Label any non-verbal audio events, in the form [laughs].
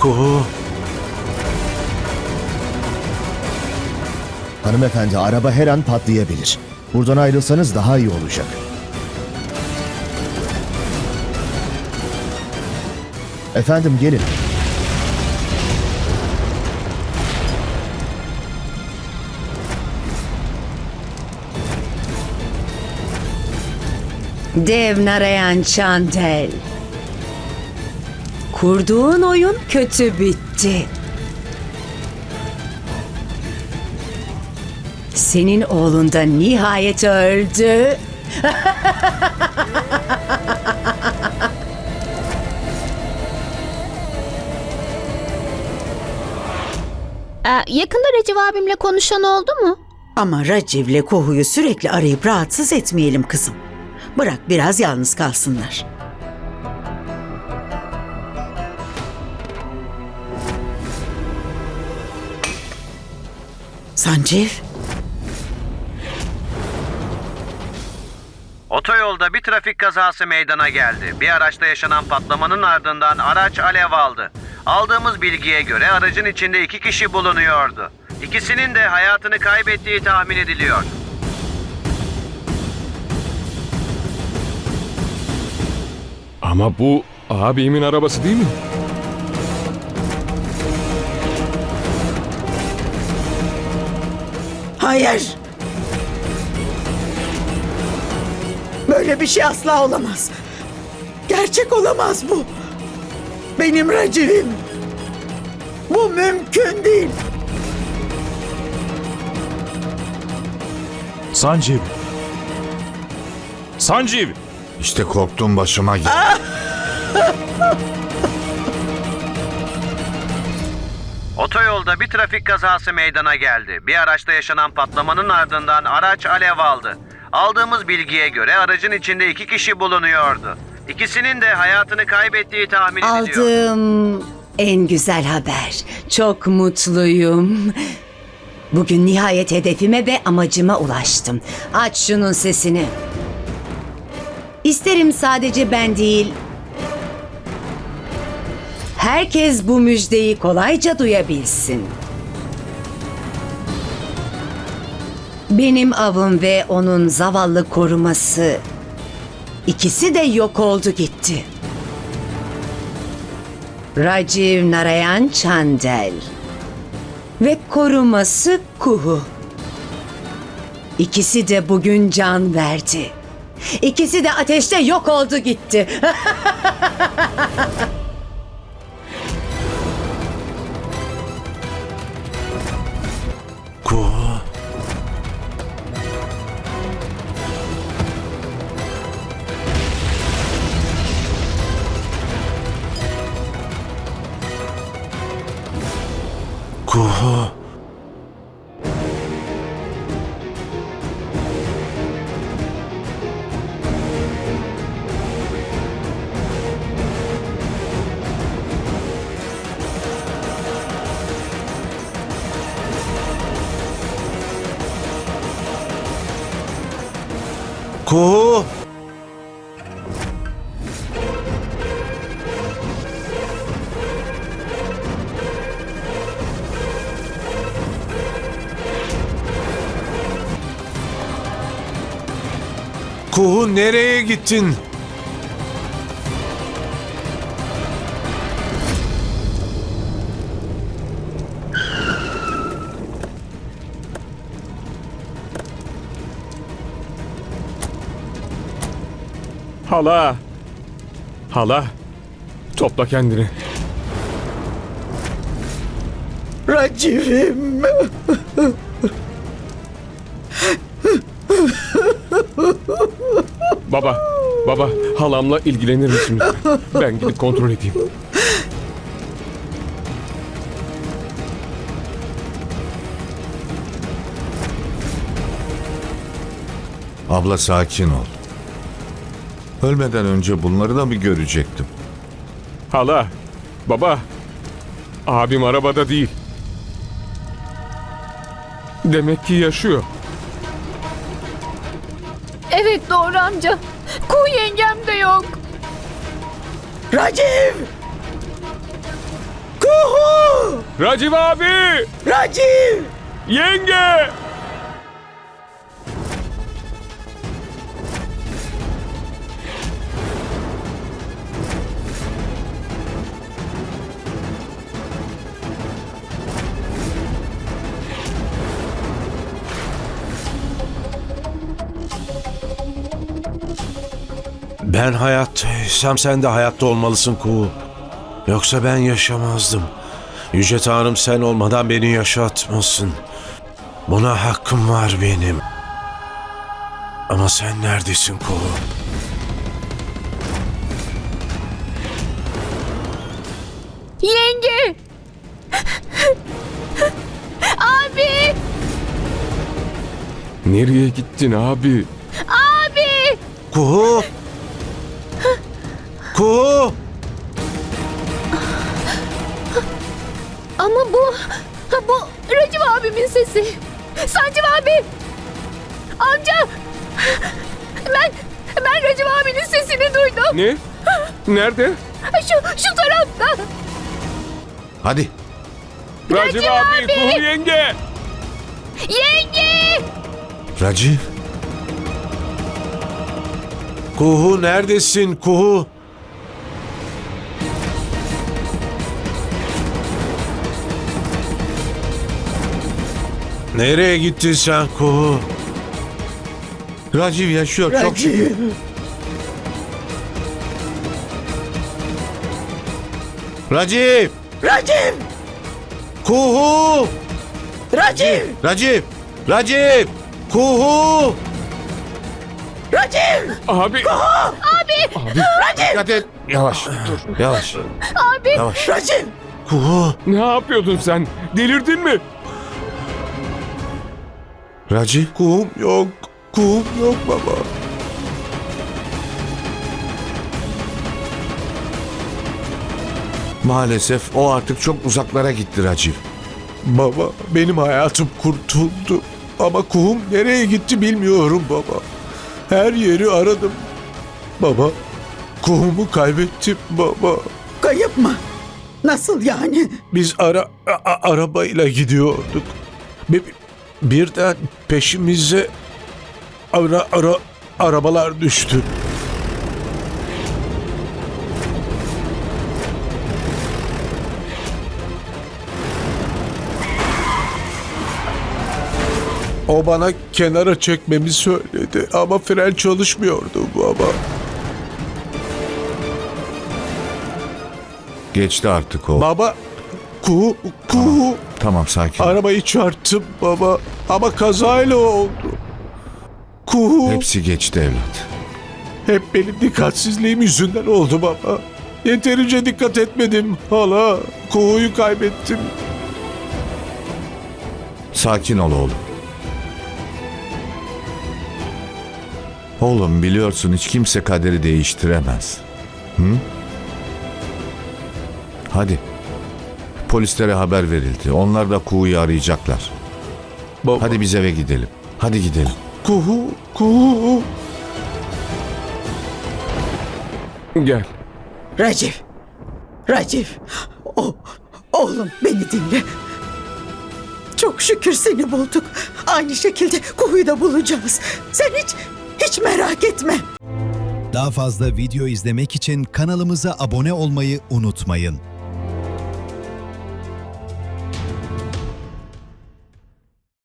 Kuhu. Hanımefendi araba her an patlayabilir. Buradan ayrılsanız daha iyi olacak. Efendim gelin. Dev Narayan Çandel. Kurduğun oyun kötü bitti. Senin oğlun da nihayet öldü. [laughs] Ee, yakında Recep abimle konuşan oldu mu? Ama Raciv'le Kohu'yu sürekli arayıp rahatsız etmeyelim kızım. Bırak biraz yalnız kalsınlar. Sancev, Otoyolda bir trafik kazası meydana geldi. Bir araçta yaşanan patlamanın ardından araç alev aldı. Aldığımız bilgiye göre aracın içinde iki kişi bulunuyordu. İkisinin de hayatını kaybettiği tahmin ediliyor. Ama bu abimin arabası değil mi? Hayır. Böyle bir şey asla olamaz. Gerçek olamaz bu. Benim Raciv'im. Bu mümkün değil. Sancev. Sancev. İşte korktuğum başıma geldi. [laughs] Otoyolda bir trafik kazası meydana geldi. Bir araçta yaşanan patlamanın ardından araç alev aldı. Aldığımız bilgiye göre aracın içinde iki kişi bulunuyordu. İkisinin de hayatını kaybettiği tahmin ediliyor. Aldığım en güzel haber. Çok mutluyum. Bugün nihayet hedefime ve amacıma ulaştım. Aç şunun sesini. İsterim sadece ben değil. Herkes bu müjdeyi kolayca duyabilsin. Benim avım ve onun zavallı koruması ikisi de yok oldu gitti. Rajiv Narayan Chandel ve koruması Kuhu. İkisi de bugün can verdi. İkisi de ateşte yok oldu gitti. [laughs] Kuhu nereye gittin? Hala. Hala. Topla kendini. Raciv'im. Baba. Baba halamla ilgilenir misin? Ben gidip kontrol edeyim. Abla sakin ol. Ölmeden önce bunları da mı görecektim? Hala. Baba. Abim arabada değil. Demek ki yaşıyor. Evet doğru amca. Kuğu yengem de yok. Raciv! Kuhu! Raciv abi! Raciv! Yenge! Ben hayattaysam sen de hayatta olmalısın Kuğu. Yoksa ben yaşamazdım. Yüce Tanrım sen olmadan beni yaşatmasın. Buna hakkım var benim. Ama sen neredesin Kuğu? Yenge! Abi! Nereye gittin abi? Abi! Kuğu! Kuğu! Ama bu... Bu Recep abimin sesi. Sancım abi! Amca! Ben... Ben Recep abinin sesini duydum. Ne? Nerede? Şu, şu tarafta. Hadi. Raciv Raciv abi, abi! Kuhu yenge! Yenge! Raciv. Kuğu neredesin Kuğu? Nereye gittin sen Kuğu? Raciv yaşıyor çok şükür. Raciv! Raciv. Raciv! Kuğu! Raciv! Raciv. Raciv. Kuğu! Raciv! Abi! Dikkat et. Yavaş. Dur. Yavaş. Abi! Yavaş. Raciv! Kuğu! Ne yapıyordun sen? Delirdin mi? Raciv. Kuğum yok. Kuğum yok baba. Maalesef o artık çok uzaklara gitti Raciv. Baba benim hayatım kurtuldu. Ama kuğum nereye gitti bilmiyorum baba. Her yeri aradım. Baba kuğumu kaybettim baba. Kayıp mı? Nasıl yani? Biz ara a- a- arabayla gidiyorduk. Bir, birden peşimize ara ara arabalar düştü. O bana kenara çekmemi söyledi ama fren çalışmıyordu baba. Geçti artık o. Baba kuğu kuğu Tamam sakin. ol. Arabayı çarptım baba ama kazayla oldu. Hep, Hepsi geçti evlat. benim dikkatsizliğim yüzünden oldu baba. Yeterince dikkat etmedim hala. Kuğuyu kaybettim. Sakin ol oğlum. Oğlum biliyorsun hiç kimse kaderi değiştiremez. Hı? Hadi. Polislere haber verildi. Onlar da Kuğu'yu arayacaklar. Baba. Hadi biz eve gidelim. Hadi gidelim. Kuğu, kuğu. Gel. Raciv! Raciv! O, oğlum beni dinle. Çok şükür seni bulduk. Aynı şekilde kuhuyu da bulacağız. Sen hiç, hiç merak etme. Daha fazla video izlemek için kanalımıza abone olmayı unutmayın.